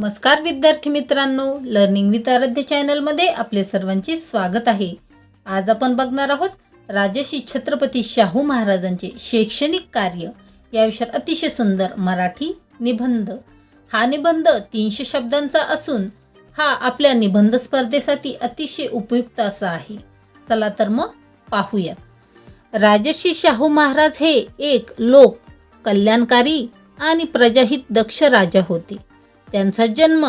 नमस्कार विद्यार्थी मित्रांनो लर्निंग विथ आराध्य चॅनलमध्ये आपले सर्वांचे स्वागत आहे. आज आपण बघणार आहोत राजश्री छत्रपती शाहू महाराजांचे शैक्षणिक कार्य. या विषयात अतिशय सुंदर मराठी निबंध. हा निबंध तीनशे शब्दांचा असून हा आपल्या निबंध स्पर्धेसाठी अतिशय उपयुक्त असा आहे. चला तर मग पाहूयात. राजश्री शाहू महाराज हे एक लोक कल्याणकारी आणि प्रजाहित दक्ष राजा होते. त्यांचा जन्म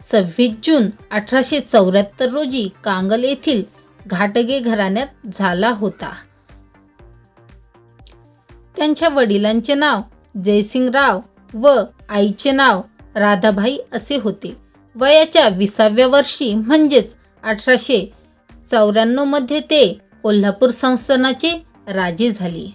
सव्वीस जून अठराशे चौऱ्याहत्तर रोजी कांगल येथील घाटगे घराण्यात झाला होता. त्यांच्या वडिलांचे नाव जयसिंगराव व आईचे नाव राधाबाई असे होते. वयाच्या विसाव्या वर्षी म्हणजेच अठराशे चौऱ्याण्णवमध्ये ते कोल्हापूर संस्थानाचे राजे झाले.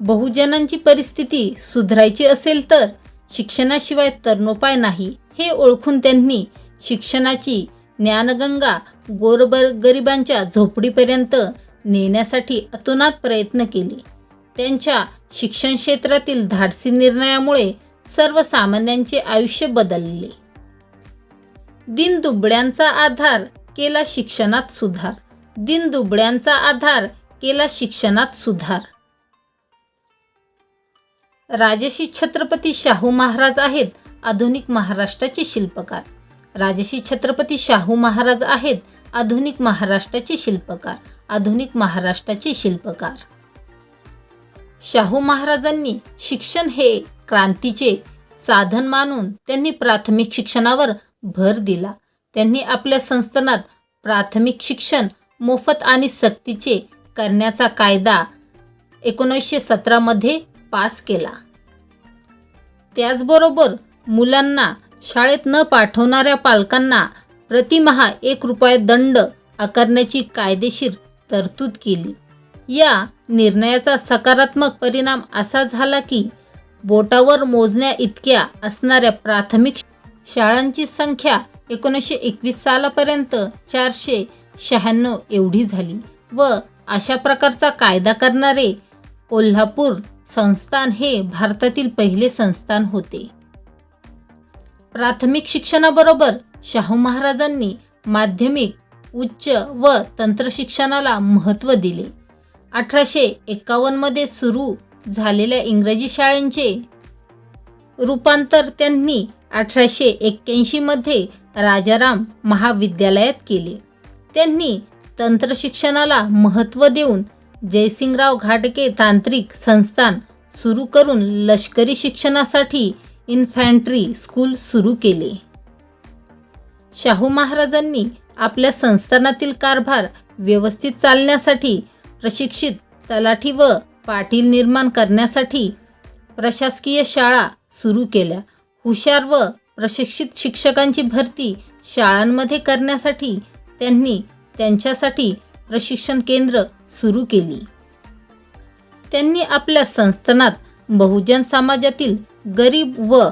बहुजनांची परिस्थिती सुधारायची असेल तर शिक्षणाशिवाय तरणोपाय नाही हे ओळखून त्यांनी शिक्षणाची ज्ञानगंगा गोरबर गरिबांच्या झोपडीपर्यंत नेण्यासाठी अतोनात प्रयत्न केले. त्यांच्या शिक्षण क्षेत्रातील धाडसी निर्णयामुळे सर्वसामान्यांचे आयुष्य बदलले. दिनदुबळ्यांचा आधार केला शिक्षणात सुधार. दिनदुबळ्यांचा आधार केला शिक्षणात सुधार. राजशी छत्रपती शाहू महाराज आहेत आधुनिक महाराष्ट्राचे शिल्पकार. राजशी छत्रपती शाहू महाराज आहेत आधुनिक महाराष्ट्राचे शिल्पकार आधुनिक महाराष्ट्राचे शिल्पकार. शाहू महाराजांनी शिक्षण हे क्रांतीचे साधन मानून त्यांनी प्राथमिक शिक्षणावर भर दिला. त्यांनी आपल्या संस्थानात प्राथमिक शिक्षण मोफत आणि सक्तीचे करण्याचा कायदा एकोणीसशे सतरामध्ये पास केला. त्याचबरोबर मुलांना शाळेत न पाठवणाऱ्या पालकांना प्रतिमहा एक रुपये दंड आकारण्याची कायदेशीर तरतूद केली. या निर्णयाचा सकारात्मक परिणाम असा झाला की बोटावर मोजण्या इतक्या असणाऱ्या प्राथमिक शाळांची संख्या एकोणीसशे एकवीस सालापर्यंत चारशे शहाण्णव एवढी झाली व अशा प्रकारचा कायदा करणारे कोल्हापूर संस्थान हे भारतातील पहिले संस्थान होते. प्राथमिक शिक्षणाबरोबर शाहू महाराजांनी माध्यमिक उच्च व तंत्रशिक्षणाला महत्त्व दिले. अठराशे एक्कावन्नमध्ये सुरू झालेल्या इंग्रजी शाळेंचे रूपांतर त्यांनी अठराशे एक्क्याऐंशीमध्ये राजाराम महाविद्यालयात केले. त्यांनी तंत्रशिक्षणाला महत्त्व देऊन जयसिंगराव घाटके तांत्रिक संस्थान सुरू करून लष्करी शिक्षणासाठी इन्फॅन्ट्री स्कूल सुरू केले. शाहू महाराजांनी आपल्या संस्थानातील कारभार व्यवस्थित चालण्यासाठी प्रशिक्षित तलाठी व पाटील निर्माण करण्यासाठी प्रशासकीय शाळा सुरू केल्या. हुशार व प्रशिक्षित शिक्षकांची भरती शाळांमध्ये करण्यासाठी त्यांनी त्यांच्यासाठी प्रशिक्षण केंद्र सुरू केली. त्यांनी आपल्या संस्थानात बहुजन समाजातील गरीब व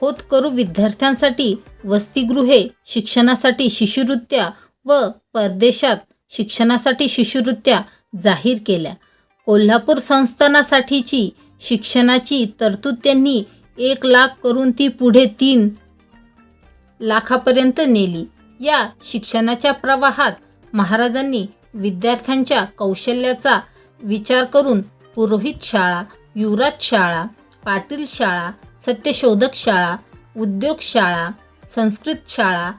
होतकरू विद्यार्थ्यांसाठी वसतिगृहे शिक्षणासाठी शिष्यवृत्त्या व परदेशात शिक्षणासाठी शिष्यवृत्त्या जाहीर केल्या. कोल्हापूर संस्थानासाठीची शिक्षणाची तरतूद त्यांनी एक लाख करून ती पुढे तीन लाखापर्यंत नेली. या शिक्षणाच्या प्रवाहात महाराजांनी विद्यार्थ्यांच्या कौशल्याचा विचार करून पुरोहित शाळा युवराज शाळा पाटील शाळा सत्यशोधक शाळा उद्योग शाळा संस्कृत शाळा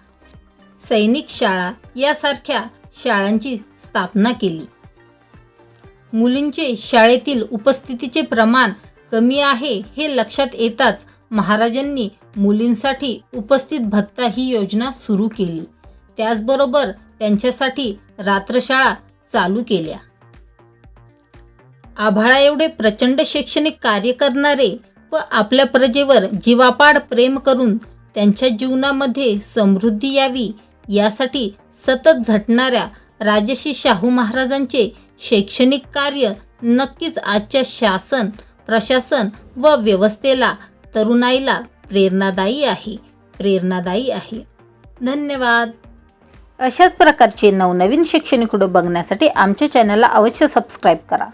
सैनिक शाळा यासारख्या शाळांची स्थापना केली. मुलींचे शाळेतील उपस्थितीचे प्रमाण कमी आहे हे लक्षात येताच महाराजांनी मुलींसाठी उपस्थित भत्ता ही योजना सुरू केली. त्याचबरोबर त्यांच्यासाठी रात्रशाळा चालू केल्या. आभाळा एवढे प्रचंड शैक्षणिक कार्य करणारे व आपल्या प्रजेवर जीवापाड प्रेम करून त्यांच्या जीवनामध्ये समृद्धी यावी यासाठी सतत झटणाऱ्या राजश्री शाहू महाराजांचे शैक्षणिक कार्य नक्कीच आजच्या शासन प्रशासन व व्यवस्थेला तरुणाईला प्रेरणादायी आहे प्रेरणादायी आहे. धन्यवाद. अशाच प्रकारचे नवनवीन शैक्षणिक व्हिडिओ बघण्यासाठी आमच्या चॅनलला अवश्य सबस्क्राईब करा.